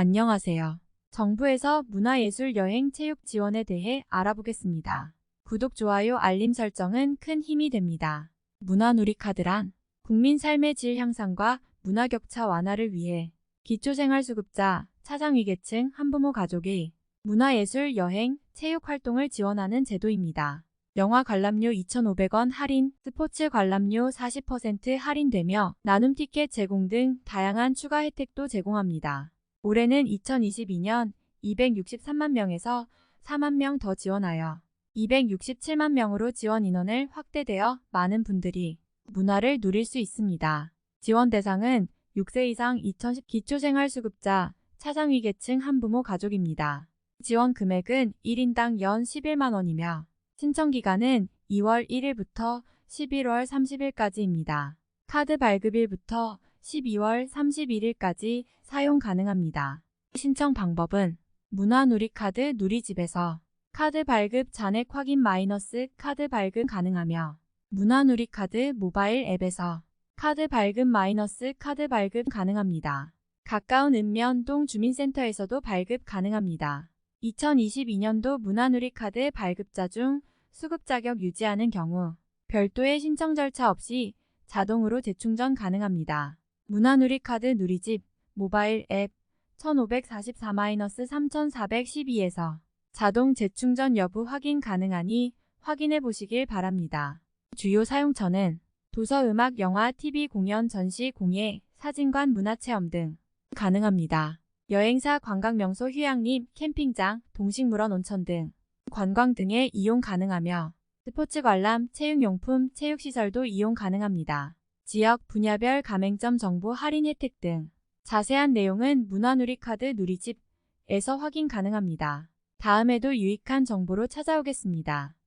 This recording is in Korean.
안녕하세요. 정부에서 문화예술 여행 체육 지원에 대해 알아보겠습니다. 구독, 좋아요, 알림 설정은 큰 힘이 됩니다. 문화누리카드란 국민 삶의 질 향상과 문화 격차 완화를 위해 기초생활수급자, 차상위계층, 한부모 가족이 문화예술 여행, 체육 활동을 지원하는 제도입니다. 영화 관람료 2,500원 할인, 스포츠 관람료 40% 할인되며 나눔 티켓 제공 등 다양한 추가 혜택도 제공합니다. 올해는 2022년 263만 명에서 4만 명 더 지원하여 267만 명으로 지원 인원을 확대되어 많은 분들이 문화를 누릴 수 있습니다. 지원 대상은 6세 이상 2010 기초생활수급자, 차상위계층 한부모 가족입니다. 지원 금액은 1인당 연 11만 원이며 신청 기간은 2월 1일부터 11월 30일까지입니다. 카드 발급일부터 12월 31일까지 사용 가능합니다. 신청 방법은 문화누리카드 누리집에서 카드 발급 잔액 확인 마이너스 카드 발급 가능하며 문화누리카드 모바일 앱에서 카드 발급 마이너스 카드 발급 가능합니다. 가까운 읍면동 주민센터에서도 발급 가능합니다. 2022년도 문화누리카드 발급자 중 수급 자격 유지하는 경우 별도의 신청 절차 없이 자동으로 재충전 가능합니다. 문화누리 카드 누리집 모바일 앱 1544-3412에서 자동 재충전 여부 확인 가능하니 확인해 보시길 바랍니다. 주요 사용처는 도서, 음악, 영화, TV, 공연, 전시, 공예, 사진관, 문화체험 등 가능합니다. 여행사, 관광명소, 휴양림, 캠핑장, 동식물원, 온천 등 관광 등에 이용 가능하며 스포츠 관람, 체육용품, 체육시설도 이용 가능합니다. 지역, 분야별 가맹점 정보 할인 혜택 등 자세한 내용은 문화누리카드 누리집에서 확인 가능합니다. 다음에도 유익한 정보로 찾아오겠습니다.